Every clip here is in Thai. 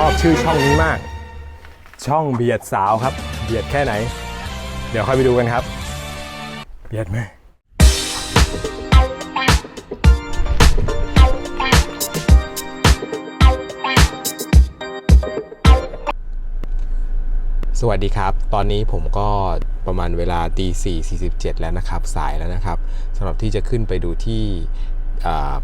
ชอบชื่อช่องนี้มาก ช่องเบียดสาวครับ เบียดแค่ไหน เดี๋ยวค่อยไปดูกันครับ เบียดไหมสวัสดีครับ ตอนนี้ผมก็ประมาณเวลาตี4 47 แล้วนะครับ สายแล้วนะครับสำหรับที่จะขึ้นไปดูที่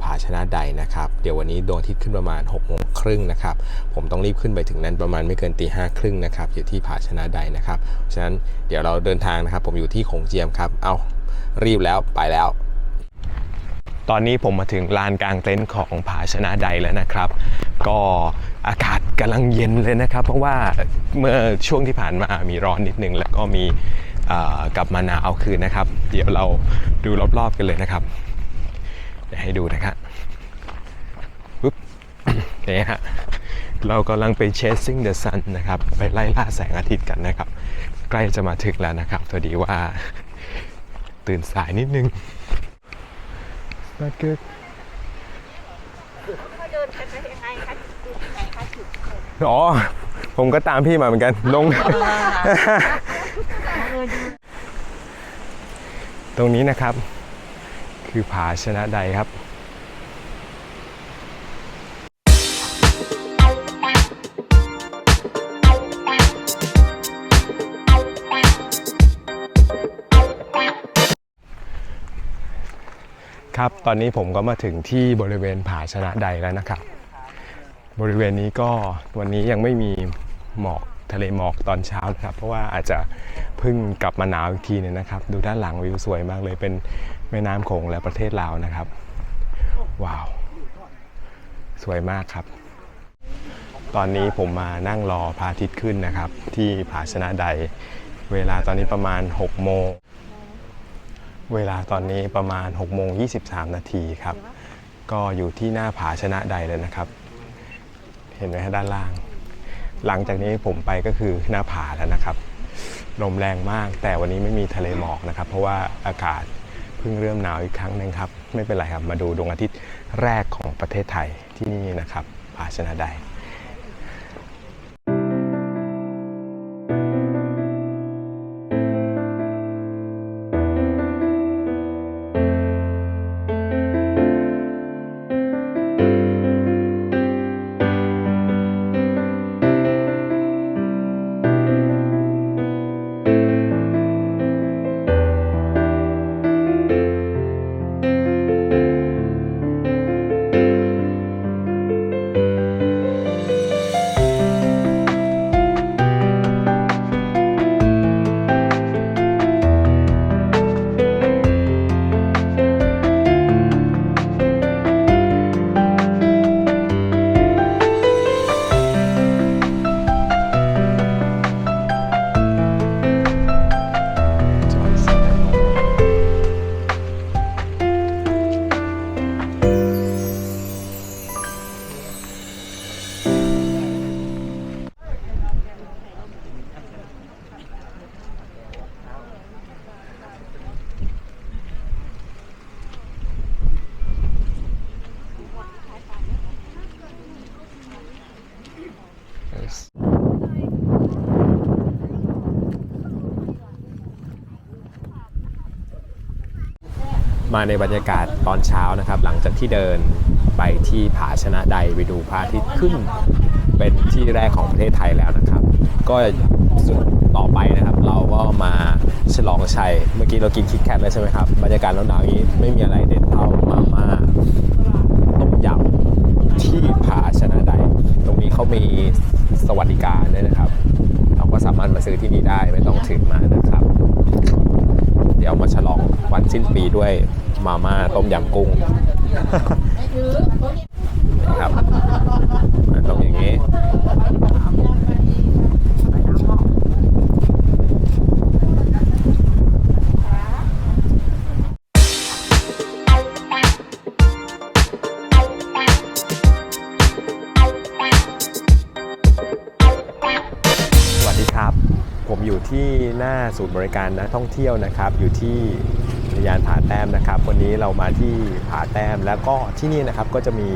ผาชนะใดนะครับ เดี๋ยววันนี้ดวงอาทิตย์ขึ้นประมาณ6โมงครึ่งนะครับ ผมต้องรีบขึ้นไปถึงนั้นประมาณไม่เกินตีห้าครึ่งนะครับ อยู่ที่ผาชนะใดนะครับ ฉะนั้นเดี๋ยวเราเดินทางนะครับ ผมอยู่ที่ขงเจียมครับ เอารีบแล้วไปแล้ว ตอนนี้ผมมาถึงลานกลางเต็นท์ของผาชนะใดแล้วนะครับ ก็อากาศกำลังเย็นเลยนะครับ เพราะว่าเมื่อช่วงที่ผ่านมามีร้อนนิดนึง แล้วก็มีกลับมาหนาวเอาคืนนะครับ เดี๋ยวเราดูรอบๆกันเลยนะครับ ดี๋ยวให้ดูนะครับปุ๊บนี่ฮะเรากำลังไป chasing the sun นะครับ ไปไล่ล่าแสงอาทิตย์กันนะครับ ใกล้จะมาถึงแล้วนะครับพอดีว่าตื่นสายนิดนึง not good เขาเดินกันไปยังไงคะดูยังไงคะจุดอ๋อ ผมก็ตามพี่มาเหมือนกัน ลง ตรงนี้นะครับ คือผาชนะใดครับครับตอนนี้ผมก็มาถึงที่บริเวณผาชนะใดแล้วนะครับ บริเวณนี้ก็วันนี้ยังไม่มีหมอก ทะเลหมอกตอนเช้านะครับ เพราะว่าอาจจะเพิ่งกลับมาหนาวอีกทีหนึงนะครับ ดูด้านหลังวิวสวยมากเลยเป็นแม่น้ำโขงและประเทศลาวนะครับ ว้าว สวยมากครับ ตอนนี้ผมมานั่งรอพระอาทิตย์ขึ้นนะครับ ที่ผาชนะใด เวลาตอนนี้ประมาณ 6 โมง เวลาตอนนี้ประมาณ6โมง23 นาทีครับ ก็อยู่ที่หน้าผาชนะใดเลยนะครับ เห็นไหมฮะด้านล่าง หลังจากนี้ผมไปก็คือหน้าผาแล้วนะครับ ลมแรงมาก แต่วันนี้ไม่มีทะเลหมอกนะครับ เพราะว่าอากาศเพิ่งเริ่มหนาวอีกครั้งหนึ่งครับ ไม่เป็นไรครับ มาดูดวงอาทิตย์แรกของประเทศไทยที่นี่นะครับผาชนะใด มาในบรรยากาศตอนเช้านะครับ หลังจากที่เดินไปที่ผาชนะใดไปดูพระอาทิตย์ขึ้น เป็นที่แรกของประเทศไทยแล้วนะครับ ก็ส่วนต่อไปนะครับ เราก็มาฉลองชัย เมื่อกี้เรากินคิดแคทแล้วใช่ไหมครับ บรรยากาศหนาวๆอย่างนี้ไม่มีอะไรเด็ดเท่ามาม่าต้มยำที่ผาชนะใด ตรงนี้เขามีสวัสดิการด้วยนะครับ เราก็สามารถมาซื้อที่นี่ได้ไม่ต้องถึงมานะครับ เดี๋ยวมาฉลองวันสิ้นปีด้วยมาม่าต้มยำกุ้งนะครับมันต้องอย่างนี้ อยู่ที่หน้าศูนย์บริการนักท่องเที่ยวนะครับ อยู่ที่อุทยานผาแต้มนะครับ วันนี้เรามาที่ผาแต้มแล้วก็ที่นี่นะครับก็จะมี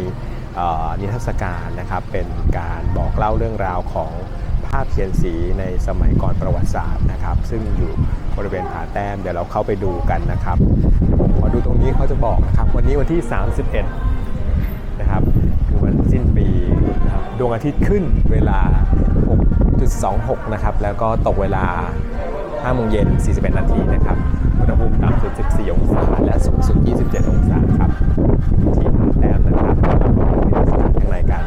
นิทรรศการนะครับ เป็นการบอกเล่าเรื่องราวของภาพเขียนสีในสมัยก่อนประวัติศาสตร์นะครับ ซึ่งอยู่บริเวณผาแต้มเดี๋ยวเราเข้าไปดูกันนะครับผมขอดูตรงนี้เขาจะบอกนะครับ วันนี้วันที่ 31 นะครับ คือวันสิ้นปีนะครับดวงอาทิตย์ขึ้นเวลา 0.26 นะครับ แล้วก็ตกเวลา5โมงเย็น 41 นาทีนะครับอุณหภูมิต่ำสุด 14 องศา และสูงสุด 27 องศาครับ ที่ผาแต้มนะครับเราเข้าไปที่สถานข้างในกัน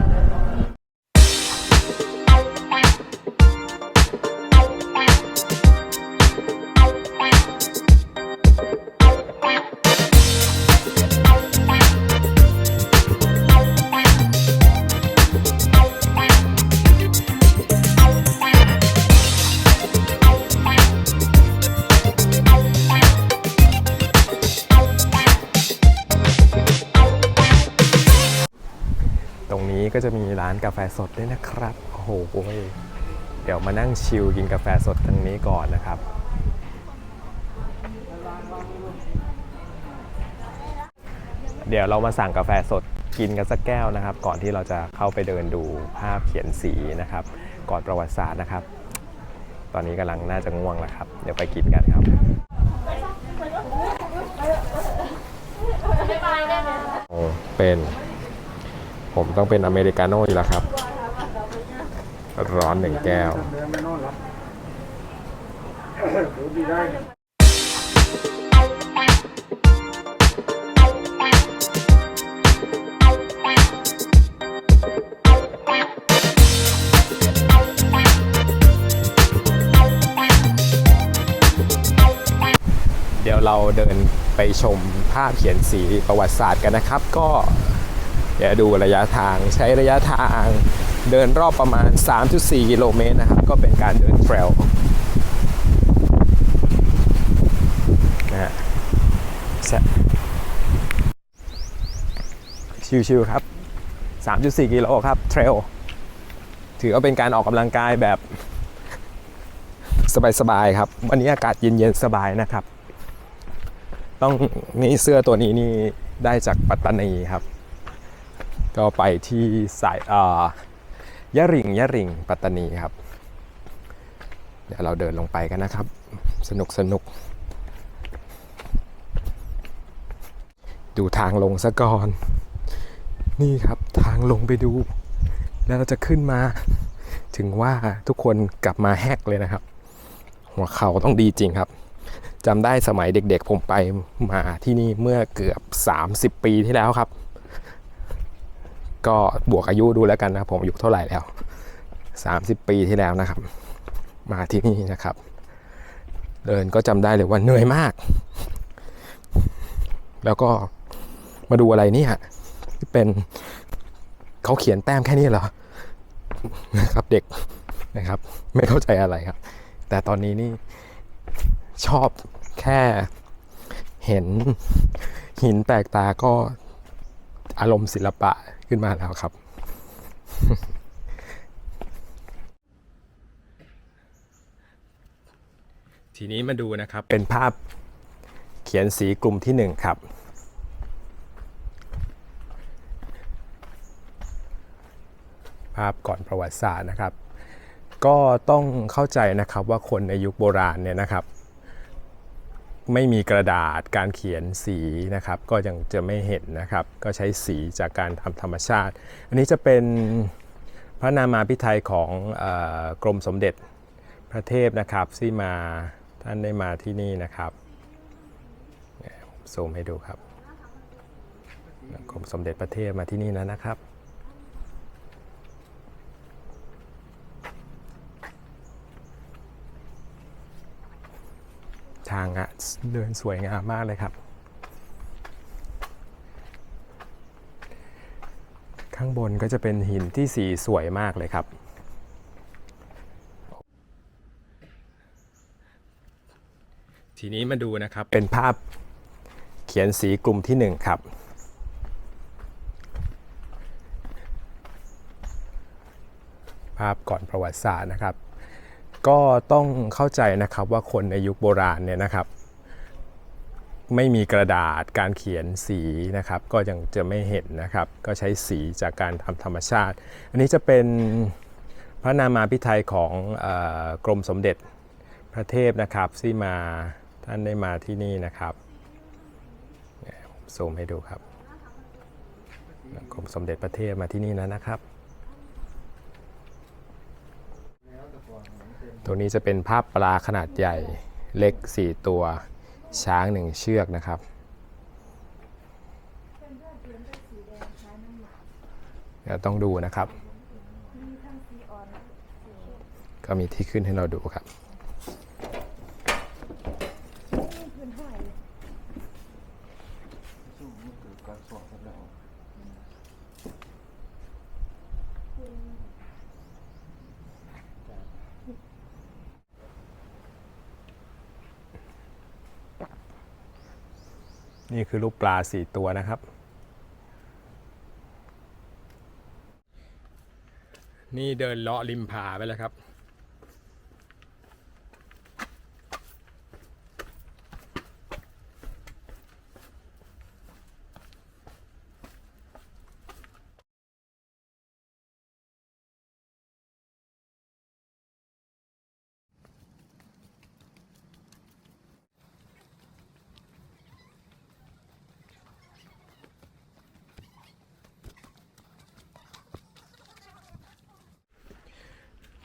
นี้ก็จะมีร้านกาแฟสดด้วยนะครับ โอ้โหเดี๋ยวมานั่งชิลกินกาแฟสดตรงนี้ก่อนนะครับ เดี๋ยวเรามาสั่งกาแฟสดกินกันสักแก้วนะครับ ก่อนที่เราจะเข้าไปเดินดูภาพเขียนสีนะครับ ก่อนประวัติศาสตร์นะครับ ตอนนี้กำลังน่าจะง่วงแล้วครับ เดี๋ยวไปกินกันครับโอ้เป็น ผมต้องเป็นอเมริกาโน่อยู่แล้วครับ ร้อนหนึ่งแก้ว เดี๋ยวเราเดินไปชมภาพเขียนสีประวัติศาสตร์กันนะครับ ก็ เดี๋ยวดูระยะทางใช้ระยะทางเดินรอบประมาณ 3.4 กิโลเมตรนะครับ ก็เป็นการเดินเทรลนะฮะแซะชิวๆครับ 3.4 กิโลครับเทรลถือว่าเป็นการออกกำลังกายแบบสบายๆครับ วันนี้อากาศเย็นๆสบายนะครับ ต้องนี่เสื้อตัวนี้นี่ได้จากปัตตานีครับ ก็ไปที่สายอ่อยะริ่งยะริ่งปัตตานีครับ เดี๋ยวเราเดินลงไปกันนะครับ สนุกสนุก ดูทางลงซะก่อน นี่ครับทางลงไปดู แล้วเราจะขึ้นมา ถึงว่าทุกคนกลับมาแฮกเลยนะครับ หัวเข่าต้องดีจริงครับจำได้สมัยเด็กๆผมไปมาที่นี่เมื่อเกือบ 30 ปีที่แล้วครับ ก็บวกอายุดูแล้วกันนะผมอายุเท่าไหร่แล้ว 30 ปีที่แล้วนะครับ มาที่นี่นะครับ เดินก็จำได้เลยว่าเหนื่อยมาก แล้วก็มาดูอะไรนี่ยที่เป็นเขาเขียนแต้มแค่นี้เหรอนะครับเด็กนะครับ ไม่เข้าใจอะไรครับ แต่ตอนนี้นี่ชอบแค่เห็นหินแปลกตาก็ อารมณ์ศิลปะขึ้นมาแล้วครับ ทีนี้มาดูนะครับ เป็นภาพเขียนสีกลุ่มที่หนึ่งครับ ภาพก่อนประวัติศาสตร์นะครับ ก็ต้องเข้าใจนะครับว่าคนในยุคโบราณเนี่ยนะครับ ไม่มีกระดาษการเขียนสีนะครับ ก็ยังจะไม่เห็นนะครับ ก็ใช้สีจากการทำธรรมชาติ อันนี้จะเป็นพระนามาพิไทยของอกรมสมเด็จพระเทพนะครับที่มาท่านได้มาที่นี่นะครับเนี่ยผมซูมให้ดูครับกรมสมเด็จพระเทพมาที่นี่แล้วนะครับ ทางอะเดินสวยงามมากเลยครับ ข้างบนก็จะเป็นหินที่สีสวยมากเลยครับทีนี้มาดูนะครับ เป็นภาพเขียนสีกลุ่มที่หนึ่งครับ ภาพก่อนประวัติศาสตร์นะครับ ก็ต้องเข้าใจนะครับว่าคนในยุคโบราณเนี่ยนะครับ ไม่มีกระดาษการเขียนสีนะครับ ก็ยังจะไม่เห็นนะครับ ก็ใช้สีจากการทำธรรมชาติ อันนี้จะเป็นพระนามาพิไทยของอกรมสมเด็จพระเทพนะครับที่มาท่านได้มาที่นี่นะครับเนี่ยผมซูมให้ดูครับกรมสมเด็จพระเทพมาที่นี่แล้วนะครับ ตัวนี้จะเป็นภาพปลาขนาดใหญ่เล็ก 4 ตัวช้างหนึ่งเชือกนะครับ เดี๋ยวต้องดูนะครับ ก็มีที่ขึ้นให้เราดูครับ นี่คือรูปปลาสี่ตัวนะครับ นี่เดินเลาะริมผาไปแล้วครับ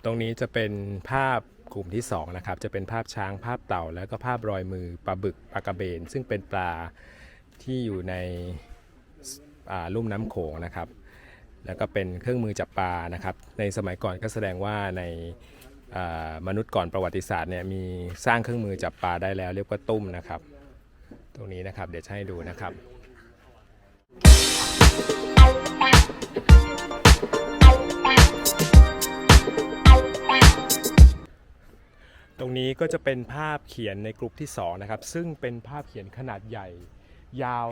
ตรงนี้จะเป็นภาพกลุ่มที่2นะครับจะเป็นภาพช้างภาพเต่า แล้วก็ภาพรอยมือปลาบึกปลากระเบน ซึ่งเป็นปลาที่อยู่ในอ่าลุ่มน้ำโขงนะครับ แล้วก็เป็นเครื่องมือจับปลานะครับ ในสมัยก่อนก็แสดงว่าในอ่ามนุษย์ก่อนประวัติศาสตร์เนี่ยมีสร้างเครื่องมือจับปลาได้แล้ว เรียกว่าตุ้มนะครับ ตรงนี้นะครับเดี๋ยวจะให้ดูนะครับ ตรงนี้ก็จะเป็นภาพเขียนในกลุ่มที่2นะครับซึ่งเป็นภาพเขียนขนาดใหญ่ ยาว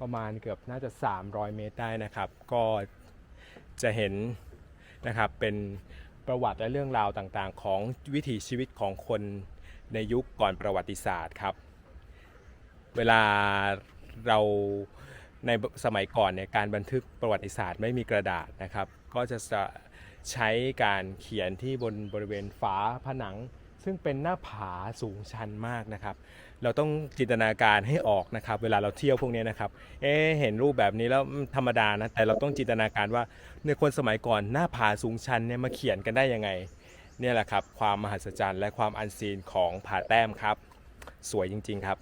ประมาณเกือบน่าจะ 300 เมตรได้นะครับ ก็จะเห็นนะครับเป็นประวัติและเรื่องราวต่างๆ ของวิถีชีวิตของคนในยุคก่อนประวัติศาสตร์ครับ เวลาเราในสมัยก่อนเนี่ยการบันทึกประวัติศาสตร์ไม่มีกระดาษนะครับ ก็จะใช้การเขียนที่บนบริเวณฝาผนัง ซึ่งเป็นหน้าผาสูงชันมากนะครับ เราต้องจินตนาการให้ออกนะครับ เวลาเราเที่ยวพวกนี้นะครับ เอ๊ะเห็นรูปแบบนี้แล้วธรรมดานะ แต่เราต้องจินตนาการว่าในคนสมัยก่อนหน้าผาสูงชันเนี่ยมาเขียนกันได้ยังไง เนี่ยแหละครับ ความมหัศจรรย์และความอันซีนของผาแต้มครับ สวยจริง ๆครับ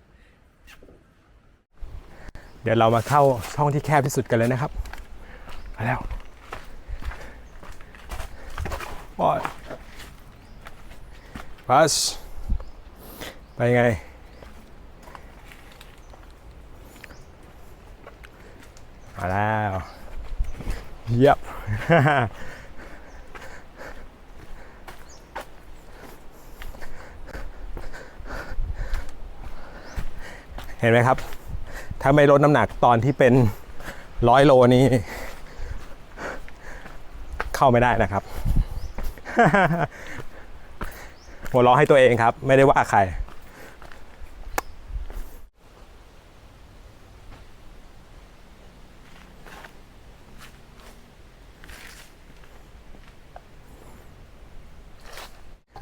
เดี๋ยวเรามาเข้าช่องที่แคบที่สุดกันเลยนะครับมาแล้วโอ้ย บัสไปไง มาแล้วเยียบเห็นไหมครับ ถ้าไม่ลดน้ำหนักตอนที่เป็นร้อยโลนี้ เข้าไม่ได้นะครับ หัวเราะให้ตัวเองครับ ไม่ได้ว่าใคร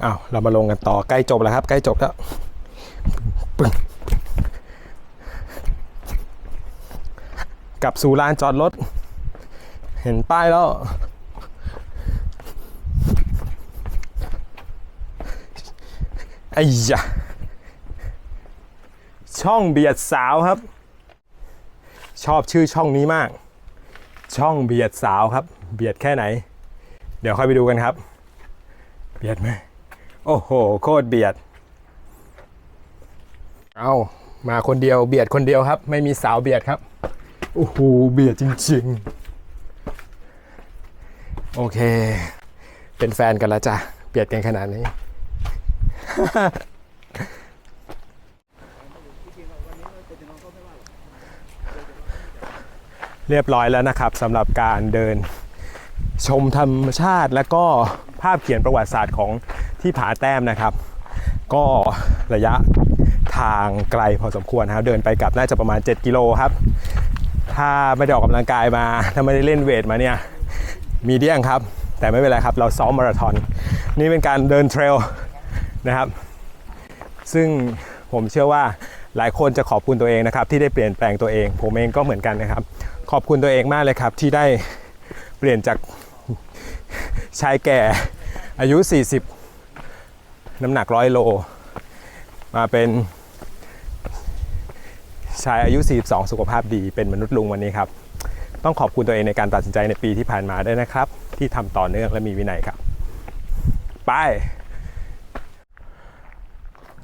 อ้าวเรามาลงกันต่อใกล้จบแล้วครับ ใกล้จบแล้วปึ้งกลับสู่ลานจอดรถ เห็นป้ายแล้ว อ้ยะช่องเบียดสาวครับ ชอบชื่อช่องนี้มาก ช่องเบียดสาวครับ เบียดแค่ไหน เดี๋ยวค่อยไปดูกันครับ เบียดไหมโอ้โห โคตรเบียด เอามาคนเดียวเบียดคนเดียวครับ ไม่มีสาวเบียดครับ โอ้โห เบียดจริง ๆ โอเค เป็นแฟนกันแล้วจ้ะ เบียดกันขนาดนี้ เรียบร้อยแล้วนะครับสำหรับการเดินชมธรรมชาติและก็ภาพเขียนประวัติศาสตร์ของที่ผาแต้มนะครับ ก็ระยะทางไกลพอสมควรครับ เดินไปกลับน่าจะประมาณ 7 กิโลครับ ถ้าไม่ได้ออกกำลังกายมา ถ้าไม่ได้เล่นเวทมาเนี่ย มีเดียงครับ แต่ไม่เป็นไรครับ เราซ้อมมาราธอน นี่เป็นการเดินเทรล นะครับ ซึ่งผมเชื่อว่าหลายคนจะขอบคุณตัวเองนะครับ ที่ได้เปลี่ยนแปลงตัวเอง ผมเองก็เหมือนกันนะครับ ขอบคุณตัวเองมากเลยครับ ที่ได้เปลี่ยนจากชายแก่อายุ 40 น้ำหนักร้อยโล มาเป็นชายอายุ 42 สุขภาพดีเป็นมนุษย์ลุงวันนี้ครับ ต้องขอบคุณตัวเองในการตัดสินใจในปีที่ผ่านมาด้วยนะครับ ที่ทำต่อเนื่องและมีวินัยครับ ไป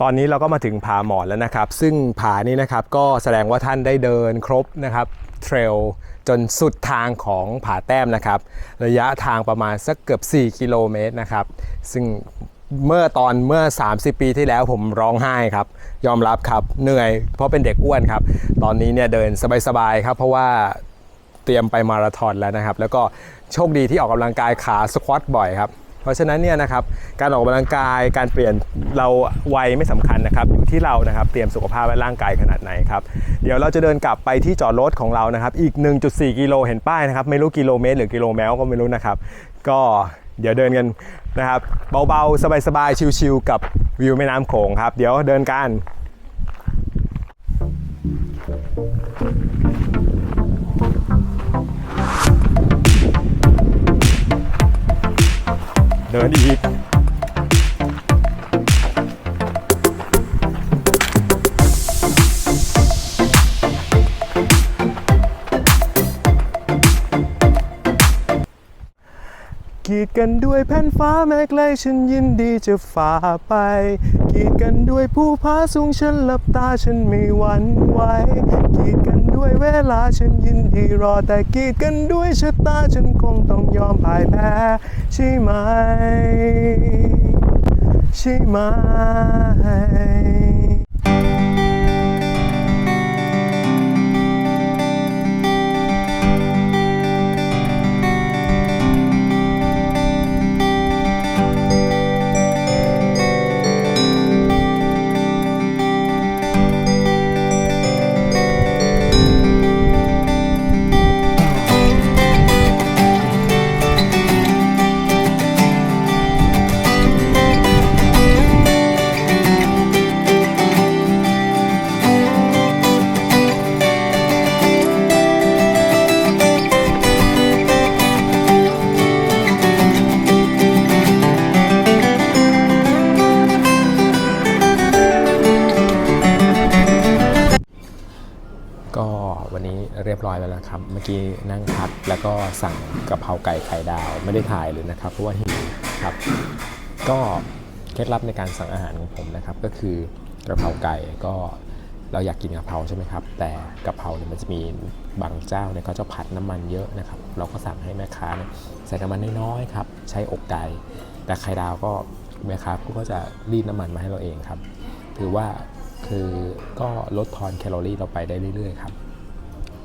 ตอนนี้เราก็มาถึงผาหมอนแล้วนะครับ ซึ่งผานี้นะครับก็แสดงว่าท่านได้เดินครบนะครับเทรลจนสุดทางของผาแต้มนะครับ ระยะทางประมาณสักเกือบ 4 กิโลเมตรนะครับ ซึ่งเมื่อตอนเมื่อ 30 ปีที่แล้วผมร้องไห้ครับ ยอมรับครับเหนื่อยเพราะเป็นเด็กอ้วนครับ ตอนนี้เนี่ยเดินสบายๆครับเพราะว่าเตรียมไปมาราธอนแล้วนะครับ แล้วก็โชคดีที่ออกกำลังกายขาสควอตบ่อยครับ เพราะฉะนั้นเนี่ยนะครับการออกกำลังกายการเปลี่ยนเราวัยไม่สำคัญนะครับอยู่ที่เรานะครับเตรียมสุขภาพและร่างกายขนาดไหนครับเดี๋ยวเราจะเดินกลับไปที่จอดรถของเรานะครับอีก 1.4 กิโลเห็นป้ายนะครับไม่รู้กิโลเมตรหรือกิโลแมลก็ไม่รู้นะครับก็เดี๋ยวเดินกันนะครับเบาๆ สบายๆ ชิลๆ กับวิวแม่น้ำโขงครับ เดี๋ยวเดินกัน ดินอีกกีดกันด้วยแผ่นฟ้าแม้ไกลฉันยินดีจะฝ่าไป กีดกันด้วยผู้พาสูงฉันหลับตาฉันไม่หวั่นไหวกีดกัน ด้วยเวลาฉันยินดีรอแต่กีดกันด้วยชะตาฉันคงต้องยอมพ่ายแพ้ใช่ไหม ใช่ไหม เรียบร้อยแล้วนะครับ เมื่อกี้นั่งพักแล้วก็สั่งกะเพราไก่ไข่ดาวไม่ได้ถ่ายเลยนะครับ เพราะว่าหิวครับ ก็เคล็ดลับในการสั่งอาหารของผมนะครับ ก็คือกะเพราไก่ก็เราอยากกินกะเพราใช่ไหมครับ แต่กะเพราเนี่ยมันจะมีบางเจ้าเนี่ยเขาจะผัดน้ำมันเยอะนะครับ เราก็สั่งให้แม่ค้าใส่น้ำมันน้อยๆครับ ใช้อกไก่ แต่ไข่ดาวก็แม่ค้าก็จะรีดน้ำมันมาให้เราเองครับ ถือว่าคือก็ลดทอนแคลอรี่เราไปได้เรื่อยๆครับ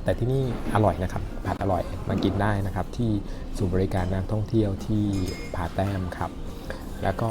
แต่ที่นี่อร่อยนะครับผัดอร่อยมากินได้นะครับ ที่ศูนย์บริการนักท่องเที่ยวที่ผาแต้มครับ แล้วก็